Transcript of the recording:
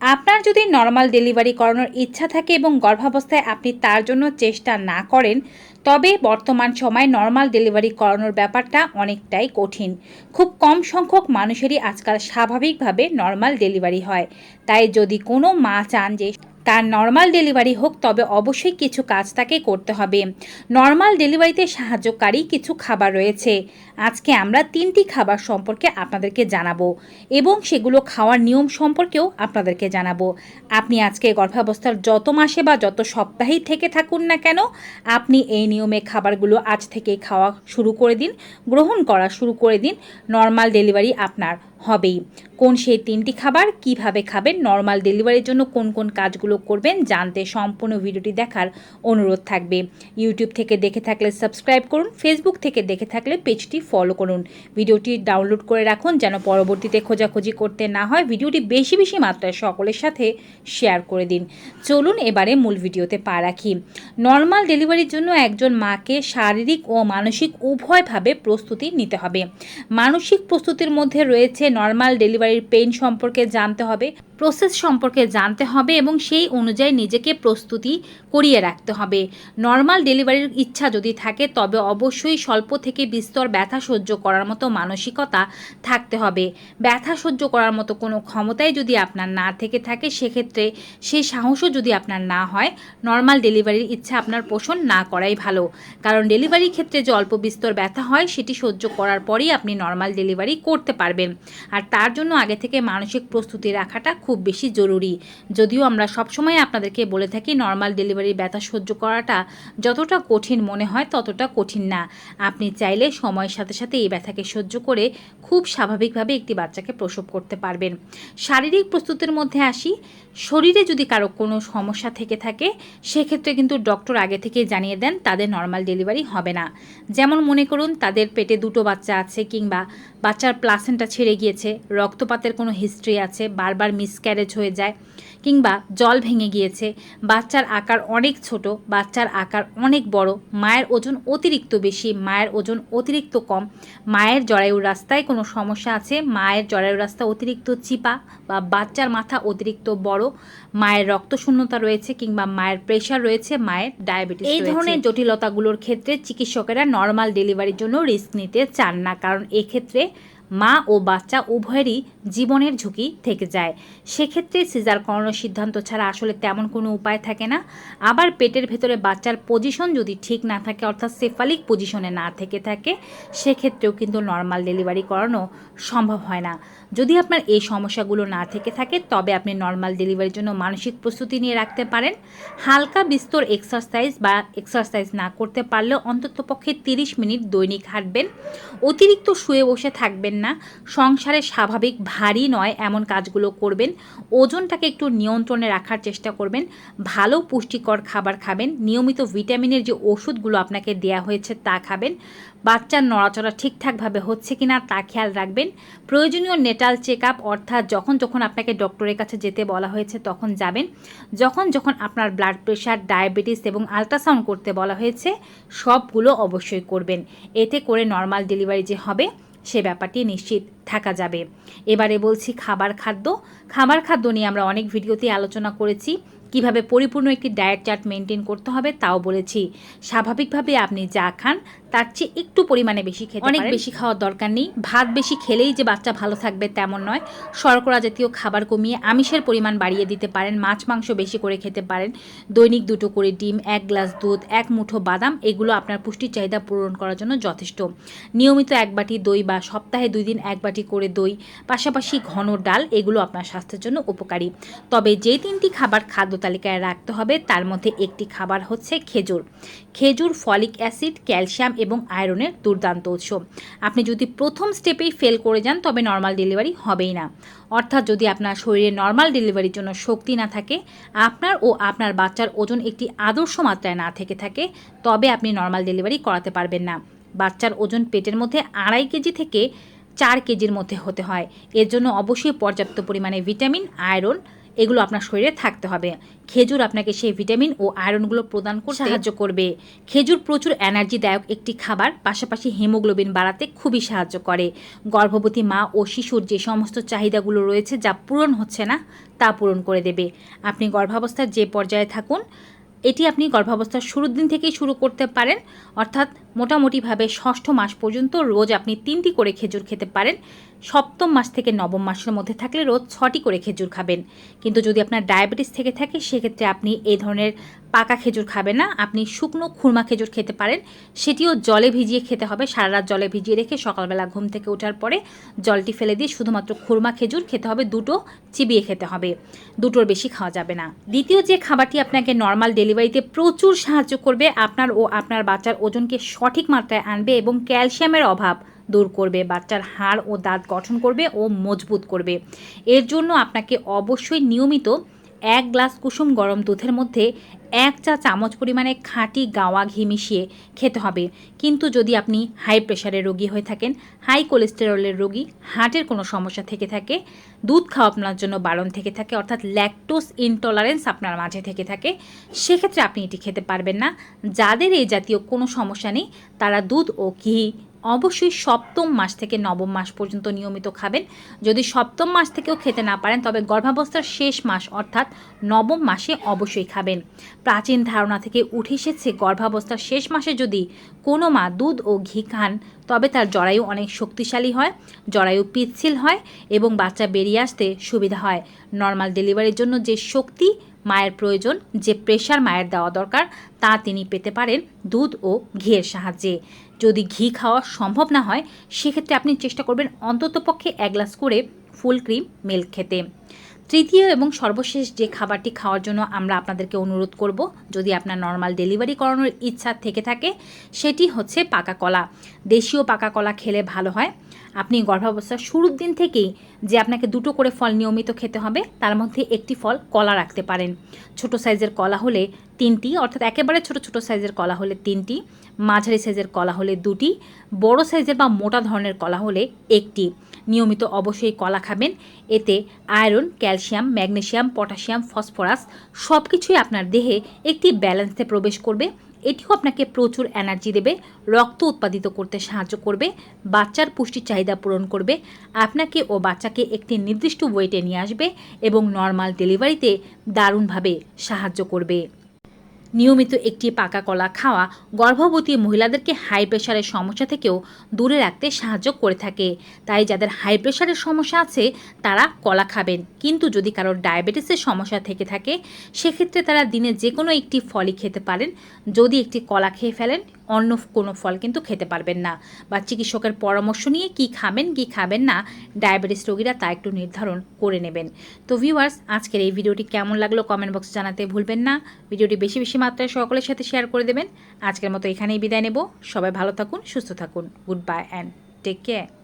আপনার যদি normal delivery করানোর ইচ্ছা থাকে এবং গর্ভাবস্থায় আপনি তার জন্য চেষ্টা না করেন, তবে বর্তমান সময়ে নর্মাল ডেলিভারি করানোর ব্যাপারটা অনেকটাই কঠিন। খুব কম সংখ্যক মানুষেরই আজকাল স্বাভাবিকভাবে নর্মাল ডেলিভারি হয়। তাই যদি কোনো মা চান যে তার নর্মাল ডেলিভারি হোক, তবে অবশ্যই কিছু কাজ তাকে করতে হবে। নর্মাল ডেলিভারিতে সাহায্যকারী কিছু খাবার রয়েছে। আজকে আমরা তিনটি খাবার সম্পর্কে আপনাদেরকে জানাব এবং সেগুলো খাওয়ার নিয়ম সম্পর্কেও আপনাদেরকে জানাব। আপনি আজকে গর্ভাবস্থার যত মাসে বা যত সপ্তাহেই থেকে থাকুন না কেন, আপনি এই নিয়মে খাবারগুলো আজ থেকে খাওয়া শুরু করে দিন, গ্রহণ করা শুরু করে দিন। নর্মাল ডেলিভারি আপনার হবেই। কোন সেই তিনটি খাবার, কীভাবে খাবেন নর্মাল ডেলিভারির জন্য কোন কোন কাজগুলো করবেন, জানতে সম্পূর্ণ ভিডিওটি দেখার অনুরোধ থাকবে। ইউটিউব থেকে দেখে থাকলে সাবস্ক্রাইব করুন ফেসবুক থেকে দেখে থাকলে পেজটি ফলো করুন। ভিডিওটি ডাউনলোড করে রাখুন যেন পরবর্তীতে খোঁজাখুঁজি করতে না হয়। ভিডিওটি বেশি বেশি মাত্রায় সকলের সাথে শেয়ার করে দিন। চলুন এবারে মূল ভিডিওতে পা রাখি। নর্মাল ডেলিভারির জন্য একজন মাকে শারীরিক ও মানসিক উভয়ভাবে প্রস্তুতি নিতে হবে। মানসিক প্রস্তুতির মধ্যে রয়েছে নর্মাল ডেলিভারির পেইন সম্পর্কে জানতে হবে প্রসেস সম্পর্কে জানতে হবে এবং সেই অনুযায়ী নিজেকে প্রস্তুতি করিয়ে রাখতে হবে। নর্মাল ডেলিভারির ইচ্ছা যদি থাকে, তবে অবশ্যই স্বল্প থেকে বিস্তর ব্যথা সহ্য করার মতো মানসিকতা থাকতে হবে। ব্যথা সহ্য করার মতো কোনো ক্ষমতাই যদি আপনার না থেকে থাকে, সেক্ষেত্রে সেই সাহসও যদি আপনার না হয় নর্মাল ডেলিভারির ইচ্ছা আপনার পোষণ না করাই ভালো। কারণ ডেলিভারির ক্ষেত্রে যে অল্প বিস্তর ব্যথা হয়, সেটি সহ্য করার পরেই আপনি নর্মাল ডেলিভারি করতে পারবেন। আর তার জন্য আগে থেকে মানসিক প্রস্তুতি রাখাটা খুব বেশি জরুরি। যদিও আমরা সবসময় আপনাদেরকে বলে থাকি নর্মাল ডেলিভারি ব্যথা সহ্য করাটা যতটা কঠিন মনে হয় ততটা কঠিন না। আপনি চাইলে সময়ের সাথে সাথে এই ব্যথাকে সহ্য করে খুব স্বাভাবিকভাবে একটি বাচ্চাকে প্রসব করতে পারবেন। শারীরিক প্রস্তুতির মধ্যে আসি, শরীরে যদি কারও কোনো সমস্যা থেকে থাকে, সেক্ষেত্রে কিন্তু ডক্টর আগে থেকেই জানিয়ে দেন, তাদের নর্মাল ডেলিভারি হবে না। যেমন মনে করুন, তাদের পেটে দুটো বাচ্চা আছে কিংবা বাচ্চার প্লাসেন্টা ছেড়ে গিয়েছে রক্তপাতের কোনো হিস্ট্রি আছে বারবার মিসক্যারেজ হয়ে যায় কিংবা জল ভেঙে গিয়েছে। বাচ্চার আকার অনেক ছোট বাচ্চার আকার অনেক বড় মায়ের ওজন অতিরিক্ত বেশি মায়ের ওজন অতিরিক্ত কম। মায়ের জরায়ুর রাস্তায় কোনো সমস্যা আছে? মায়ের জরায়ুর রাস্তা অতিরিক্ত চিপা বা বাচ্চার মাথা অতিরিক্ত বড়? মায়ের রক্তশূন্যতা রয়েছে কিংবা মায়ের প্রেশার রয়েছে? মায়ের ডায়াবেটিস এই ধরনের জটিলতাগুলোর ক্ষেত্রে চিকিৎসকেরা নর্মাল ডেলিভারির জন্য রিস্ক নিতে চান না। কারণ এক্ষেত্রে মা ও বাচ্চা উভয়েরই জীবনের ঝুঁকি থেকে যায়। সেক্ষেত্রে সিজার করানোর সিদ্ধান্ত ছাড়া আসলে তেমন কোনো উপায় থাকে না। আবার পেটের ভেতরে বাচ্চার পজিশন যদি ঠিক না থাকে, অর্থাৎ সেফালিক পজিশনে না থেকে থাকে, সেক্ষেত্রেও কিন্তু নর্মাল ডেলিভারি করানো সম্ভব হয় না। যদি আপনার এই সমস্যাগুলো না থেকে থাকে, তবে আপনি নর্মাল ডেলিভারির জন্য মানসিক প্রস্তুতি নিয়ে রাখতে পারেন। হালকা বিস্তর এক্সারসাইজ বা এক্সারসাইজ না করতে পারলেও অন্ততপক্ষে তিরিশ মিনিট দৈনিক হাঁটবেন। অতিরিক্ত শুয়ে বসে থাকবেন না। সংসারে স্বাভাবিক ভারী নয় এমন কাজগুলো করবেন। ওজনটাকে একটু নিয়ন্ত্রণে রাখার চেষ্টা করবেন। ভালো পুষ্টিকর খাবার খাবেন। নিয়মিত ভিটামিনের যে ওষুধগুলো আপনাকে দেয়া হয়েছে তা খাবেন। বাচ্চার নড়াচড়া ঠিকঠাকভাবে হচ্ছে কিনা তা খেয়াল রাখবেন। প্রয়োজনীয় নেটাল চেক আপ অর্থাৎ যখন যখন আপনাকে ডক্টরের কাছে যেতে বলা হয়েছে তখন যাবেন। যখন যখন আপনার ব্লাড প্রেশার, ডায়াবেটিস এবং আলট্রাসাউন্ড করতে বলা হয়েছে, সবগুলো অবশ্যই করবেন। এতে করে নর্মাল ডেলিভারি যে হবে সে ব্যাপারটি নিশ্চিত থাকা যাবে। এবারে বলছি খাবার খাদ্য। খাবার খাদ্য নিয়ে আমরা অনেক ভিডিওতে আলোচনা করেছি। কীভাবে পরিপূর্ণ একটি ডায়েট চার্ট মেনটেন করতে হবে তাও বলেছি। স্বাভাবিকভাবে আপনি যা খান তার চেয়ে একটু পরিমাণে বেশি খেতে অনেক বেশি খাওয়ার দরকার নেই। ভাত বেশি খেলেই যে বাচ্চা ভালো থাকবে তেমন নয়। শর্করা জাতীয় খাবার কমিয়ে আমিষের পরিমাণ বাড়িয়ে দিতে পারেন। মাছ মাংস বেশি করে খেতে পারেন। দৈনিক দুটো করে ডিম এক গ্লাস দুধ এক মুঠো বাদাম এগুলো আপনার পুষ্টির চাহিদা পূরণ করার জন্য যথেষ্ট। নিয়মিত এক বাটি দই বা সপ্তাহে দুই দিন এক বাটি করে দই পাশাপাশি ঘন ডাল এগুলো আপনার স্বাস্থ্যের জন্য উপকারী। তবে যে তিনটি খাবার খাদ্য তালিকায় রাখতে হবে তার মধ্যে একটি খাবার হচ্ছে খেজুর। খেজুর ফলিক অ্যাসিড ক্যালসিয়াম এবং আয়রনের দুর্দান্ত উৎস। আপনি যদি প্রথম স্টেপেই ফেল করে যান, তবে নর্মাল ডেলিভারি হবেই না। অর্থাৎ যদি আপনার শরীরে নর্মাল ডেলিভারির জন্য শক্তি না থাকে, আপনার ও আপনার বাচ্চার ওজন একটি আদর্শ মাত্রায় না থেকে থাকে, তবে আপনি নর্মাল ডেলিভারি করাতে পারবেন না। বাচ্চার ওজন পেটের মধ্যে আড়াই কেজি থেকে চার কেজির মধ্যে হতে হয়। এর জন্য অবশ্যই পর্যাপ্ত পরিমাণে ভিটামিন আয়রন এগুলো আপনার শরীরে থাকতে হবে। খেজুর আপনাকে সেই ভিটামিন ও আয়রনগুলো প্রদান করতে সাহায্য করবে। খেজুর প্রচুর এনার্জিদায়ক একটি খাবার পাশাপাশি হিমোগ্লোবিন বাড়াতে খুবই সাহায্য করে। গর্ভবতী মা ও শিশুর যে সমস্ত চাহিদাগুলো রয়েছে যা পূরণ হচ্ছে না তা পূরণ করে দেবে। আপনি গর্ভাবস্থার যে পর্যায়ে থাকুন এটি আপনি গর্ভাবস্থার শুরুর দিন থেকেই শুরু করতে পারেন। অর্থাৎ মোটামুটিভাবে ষষ্ঠ মাস পর্যন্ত রোজ আপনি তিনটি করে খেজুর খেতে পারেন। সপ্তম মাস থেকে নবম মাসের মধ্যে থাকলে রোজ ছটি করে খেজুর খাবেন। কিন্তু যদি আপনার ডায়াবেটিস থেকে থাকে, সেক্ষেত্রে আপনি এই ধরনের পাকা খেজুর খাবেন না। আপনি শুকনো খুরমা খেজুর খেতে পারেন। সেটিও জলে ভিজিয়ে খেতে হবে। সারা রাত জলে ভিজিয়ে রেখে সকালবেলা ঘুম থেকে ওঠার পরে জলটি ফেলে দিয়ে শুধুমাত্র খুরমা খেজুর খেতে হবে, দুটো চিবিয়ে খেতে হবে। দুটোর বেশি খাওয়া যাবে না। দ্বিতীয় যে খাবারটি আপনাকে নর্মাল ডেলিভারিতে প্রচুর সাহায্য করবে, আপনার ও আপনার বাচ্চার ওজনকে সঠিক মাত্রায় আনবে এবং ক্যালসিয়ামের অভাব দূর করবে, বাচ্চার হাড় ও দাঁত গঠন করবে ও মজবুত করবে। এর জন্য আপনাকে অবশ্যই নিয়মিত এক গ্লাস কুসুম গরম দুধের মধ্যে এক চা চামচ পরিমাণে খাঁটি গাওয়া ঘি মিশিয়ে খেতে হবে। কিন্তু যদি আপনি হাই প্রেশারের রোগী হয়ে থাকেন হাই কোলেস্টেরলের রোগী, হার্টের কোনো সমস্যা থেকে থাকে, দুধ খাওয়া আপনার জন্য বারণ থেকে থাকে, অর্থাৎ ল্যাকটোস ইনটলারেন্স আপনার মাঝে থেকে থাকে, সেক্ষেত্রে আপনি এটি খেতে পারবেন না। যাদের এই জাতীয় কোনো সমস্যা নেই, তারা দুধ ও ঘি অবশ্যই সপ্তম মাস থেকে নবম মাস পর্যন্ত নিয়মিত খাবেন। যদি সপ্তম মাস থেকেও খেতে না পারেন, তবে গর্ভাবস্থার শেষ মাস অর্থাৎ নবম মাসে অবশ্যই খাবেন। প্রাচীন ধারণা থেকে উঠে এসেছে, গর্ভাবস্থার শেষ মাসে যদি কোনো মা দুধ ও ঘি খান, তবে তার জরায়ু অনেক শক্তিশালী হয়, জরায়ু পিচ্ছিল হয় এবং বাচ্চা বেরিয়ে আসতে সুবিধা হয়। নর্মাল ডেলিভারির জন্য যে শক্তি মায়ের প্রয়োজন, যে প্রেশার মায়ের দেওয়া দরকার, তা তিনি পেতে পারেন দুধ ও ঘিয়ের সাহায্যে। যদি ঘি খাওয়া সম্ভব না হয়, সেক্ষেত্রে আপনি চেষ্টা করবেন অন্ততপক্ষে এক গ্লাস করে ফুল ক্রিম মিল্ক খেতে। তৃতীয় এবং সর্বশেষ যে খাবারটি খাওয়ার জন্য আমরা আপনাদেরকে অনুরোধ করব, যদি আপনার নর্মাল ডেলিভারি করানোর ইচ্ছা থেকে থাকে, সেটি হচ্ছে পাকা কলা। দেশীয় পাকা কলা খেলে ভালো হয়। আপনি গর্ভাবস্থার শুরুর দিন থেকেই যে আপনাকে দুটো করে ফল নিয়মিত খেতে হবে, তার মধ্যে একটি ফল কলা রাখতে পারেন। ছোট সাইজের কলা হলে তিনটি, অর্থাৎ একেবারে ছোট ছোট সাইজের কলা হলে তিনটি, মাঝারি সাইজের কলা হলে দুটি, বড় সাইজের বা মোটা ধরনের কলা হলে একটি। নিয়মিত অবশ্যই কলা খাবেন, এতে iron, calcium magnesium potassium phosphorus সব কিছুই আপনার দেহে একটি ব্যালেন্সে প্রবেশ করবে। এটিও আপনাকে প্রচুর এনার্জি দেবে, রক্ত উৎপাদিত করতে সাহায্য করবে, বাচ্চার পুষ্টি চাহিদা পূরণ করবে, আপনাকে ও বাচ্চাকে একটি নির্দিষ্ট ওয়েটে নিয়ে আসবে এবং নর্মাল ডেলিভারিতে দারুণভাবে সাহায্য করবে। নিয়মিত একটি পাকা কলা খাওয়া গর্ভবতী মহিলাদেরকে হাই প্রেশারের সমস্যা থেকেও দূরে রাখতে সাহায্য করে থাকে। তাই যাদের হাই প্রেশারের সমস্যা আছে, তারা কলা খাবেন। কিন্তু যদি কারোর ডায়াবেটিসের সমস্যা থেকে থাকে, সেক্ষেত্রে তারা দিনে যে কোনো একটি ফলই খেতে পারেন। যদি একটি কলা খেয়ে ফেলেন, অন্য কোনো ফল কিন্তু খেতে পারবেন না। বা চিকিৎসকের পরামর্শ নিয়ে কি খাবেন কি খাবেন না ডায়াবেটিস রোগীরা তা একটু নির্ধারণ করে নেবেন। তো ভিউয়ার্স আজকের এই ভিডিওটি কেমন লাগল কমেন্ট বক্সে জানাতে ভুলবেন না। ভিডিওটি বেশি বেশি মাত্রায় সকলের সাথে শেয়ার করে দেবেন। আজকের মতো এখানেই বিদায় নেব। সবাই ভালো থাকুন, সুস্থ থাকুন। Good bye and take care